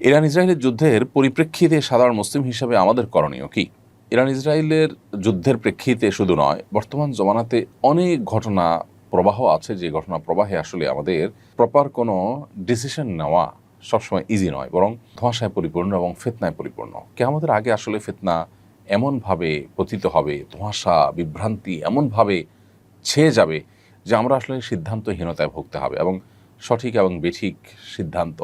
Iran ইসরায়েলের যুদ্ধের পরিপ্রেক্ষিতে সাধারণ মুসলিম হিসাবে আমাদের করণীয় কি? ইরান ইসরায়েলের যুদ্ধের প্রেক্ষিতে শুধু নয়, বর্তমান জমানাতে অনেক ঘটনা প্রবাহ আছে। যে ঘটনা প্রবাহে আসলে আমাদের প্রপার কোনো ডিসিশন নেওয়া সবসময় ইজি নয়, বরং ধোঁয়াশায় পরিপূর্ণ এবং ফেতনায় পরিপূর্ণ। কে আমাদের আগে আসলে ফেতনা এমনভাবে পতিত হবে, ধোঁয়াশা, বিভ্রান্তি এমনভাবে ছেয়ে যাবে যে আমরা আসলে সিদ্ধান্তহীনতায় ভুগতে হবে এবং সঠিক এবং বেঠিক সিদ্ধান্ত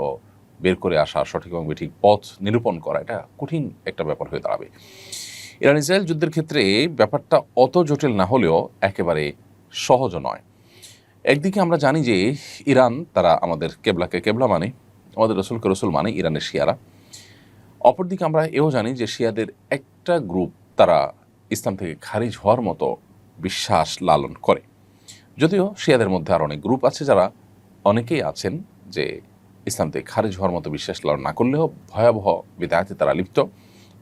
বের করে আসা সঠিক এবং বেঠিক পথ নিরূপণ করা, এটা কঠিন একটা ব্যাপার হয়ে দাঁড়াবে। ইরান ইসরায়েল যুদ্ধের ক্ষেত্রে ব্যাপারটা অত জটিল না হলেও একেবারে সহজ নয়। একদিকে আমরা জানি যে ইরান, তারা আমাদের কেবলাকে কেবলা মানে আমাদের রসুলকে রসুল মানে ইরানের শিয়ারা। অপরদিকে আমরা এও জানি যে শিয়াদের একটা গ্রুপ তারা ইসলাম থেকে খারিজ হওয়ার মতো বিশ্বাস লালন করে। যদিও শিয়াদের মধ্যে আর অনেক গ্রুপ আছে যারা অনেকেই আছেন যে ইসলাম থেকে খারিজ হওয়ার মতো বিশ্বাস লালন না করলেও ভয়াবহ বিদায়তে তারা লিপ্ত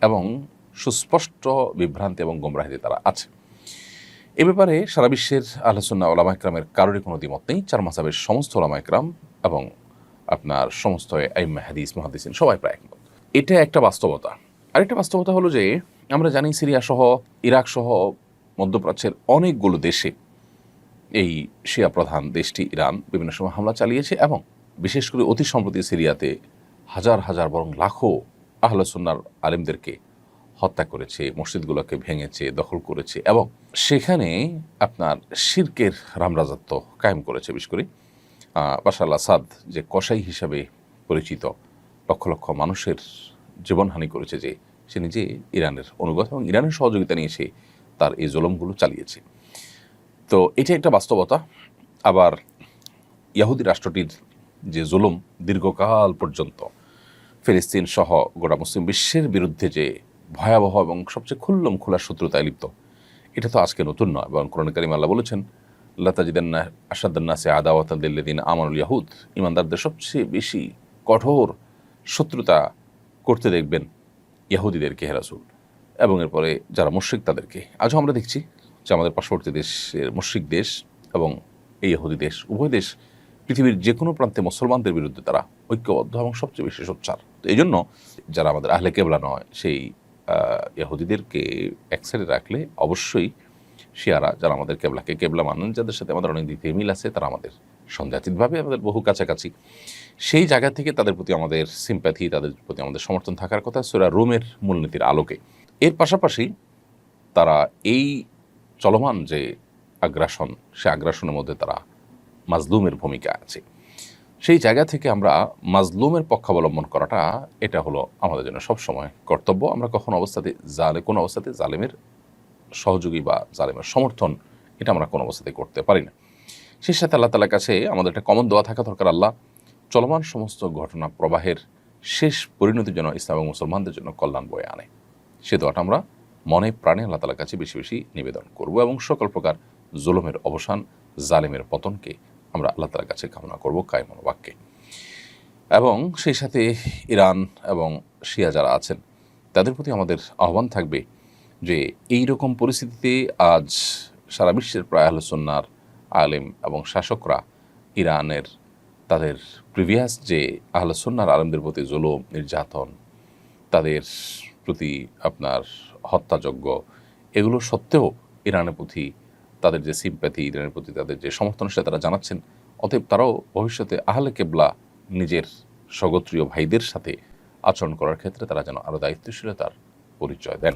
এবং সুস্পষ্ট বিভ্রান্তি এবং গোমরাহিতে তারা আছে। এ ব্যাপারে সারা বিশ্বের আলোচনা ওলামা একরামের কারোরই কোনো দ্বিমত নেই। চার মাসাবের সমস্ত ওলামা একরাম এবং আপনার সমস্ত আইম্মা, হাদিস মহাদিসিন সবাই প্রায় একমত। এটা একটা বাস্তবতা। আরেকটা বাস্তবতা হলো যে, আমরা জানি সিরিয়া সহ ইরাক সহ মধ্যপ্রাচ্যের অনেকগুলো দেশে এই শিয়া প্রধান দেশটি ইরান বিভিন্ন সময় হামলা চালিয়েছে এবং বিশেষ করে অতি সম্প্রতি সিরিয়াতে হাজার হাজার বরং লাখো আহলসুন্নার আলিমদেরকে হত্যা করেছে, মসজিদগুলোকে ভেঙেছে, দখল করেছে এবং সেখানে আপনার শির্কের রামরাজত্ব কায়েম করেছে বিশেষ করে। বাশার আল আসাদ যে কসাই হিসাবে পরিচিত লক্ষ লক্ষ মানুষের জীবনহানি করেছে যে সে নিজে ইরানের অনুগত এবং ইরানের সহযোগিতা নিয়ে সে তার এই জলমগুলো চালিয়েছে। তো এটা একটা বাস্তবতা। আবার ইয়াহুদি রাষ্ট্রটির যে জুলুম দীর্ঘকাল পর্যন্ত। ফিলিস্তিন সহ গোটা মুসলিম বিশ্বের বিরুদ্ধে যে ভয়াবহ এবং সবচেয়ে খুল্লম খোলা শত্রুতায় লিপ্ত, এটা তো আজকে নতুন নয় এবং কোরআন কারিম আল্লাহ বলেছেন লতাজিদান্না আসাদান্নাসে আদাওয়াতাদিন আমানুল ইয়াহুদ ইমানদারদের সবচেয়ে বেশি কঠোর শত্রুতা করতে দেখবেন ইয়াহুদিদেরকে হেরাসুল এবং এরপরে যারা মুশ্রিক তাদেরকে। আজও আমরা দেখছি যে আমাদের পার্শ্ববর্তী দেশের মুশ্রিক দেশ এবং এই ইহুদি দেশ, উভয় দেশ পৃথিবীর যে কোনো প্রান্তে মুসলমানদের বিরুদ্ধে তারা ঐক্যবদ্ধ এবং সবচেয়ে বেশি সোচ্চার। তো এই জন্য যারা আমাদের আহলে কেবলা নয়, সেই ইহুদিদেরকে এক সাইডে রাখলে অবশ্যই শিয়ারা যারা আমাদের কেবলাকে কেবলা মানেন, যাদের সাথে আমাদের অনেক থেকে মিল আছে, তারা আমাদের সন্দেহাতীতভাবে আমাদের বহু কাছাকাছি। সেই জায়গা থেকে তাদের প্রতি আমাদের সিম্প্যাথি তাদের প্রতি আমাদের সমর্থন থাকার কথা সেরা রোমের মূলনীতির আলোকে। এর পাশাপাশি তারা এই চলমান যে আগ্রাসন, সে আগ্রাসনের মধ্যে তারা মাজলুমের ভূমিকা আছে। সেই জায়গা থেকে আমরা মাজলুমের পক্ষাবলম্বন করাটা এটা হলো আমাদের জন্য সবসময় কর্তব্য। আমরা কখন অবস্থাতে জালে, কোন অবস্থাতে জালেমের সহযোগী বা জালেমের সমর্থন এটা আমরা কোনো অবস্থাতে করতে পারি না। সেই সাথে আল্লাহ তালার কাছে আমাদের একটা কমন দোয়া থাকা দরকার আল্লাহ। চলমান সমস্ত ঘটনা প্রবাহের শেষ পরিণতির জন্য ইসলাম এবং মুসলমানদের জন্য কল্যাণ বয়ে আনে। সে দোয়াটা আমরা মনে প্রাণে আল্লাহ তালার কাছে বেশি বেশি নিবেদন করব এবং সকল প্রকার জুলুমের অবসান জালেমের পতনকে আমরা আল্লাহ তালার কাছে কামনা করব কায় বাক্যে এবং সেই সাথে ইরান এবং শিয়া যারা আছেন, তাদের প্রতি আমাদের আহ্বান থাকবে যে এই রকম পরিস্থিতিতে আজ সারা বিশ্বের প্রায় আলোচনার আলেম এবং শাসকরা ইরানের তাদের প্রিভিয়াস যে আহলসন্নার আলমদের প্রতি জুলুম, নির্যাতন, তাদের প্রতি আপনার হত্যাযজ্ঞ, এগুলো সত্ত্বেও ইরানের প্রতি তাদের যে সিম্প্যাথি ইরানের প্রতি তাদের যে সমর্থন, সেটা তারা জানাচ্ছেন। অতএব তারাও ভবিষ্যতে আহলে কেবলা নিজের স্বগোত্রীয় ভাইদের সাথে আচরণ করার ক্ষেত্রে তারা যেন আরও দায়িত্বশীলতার পরিচয় দেন।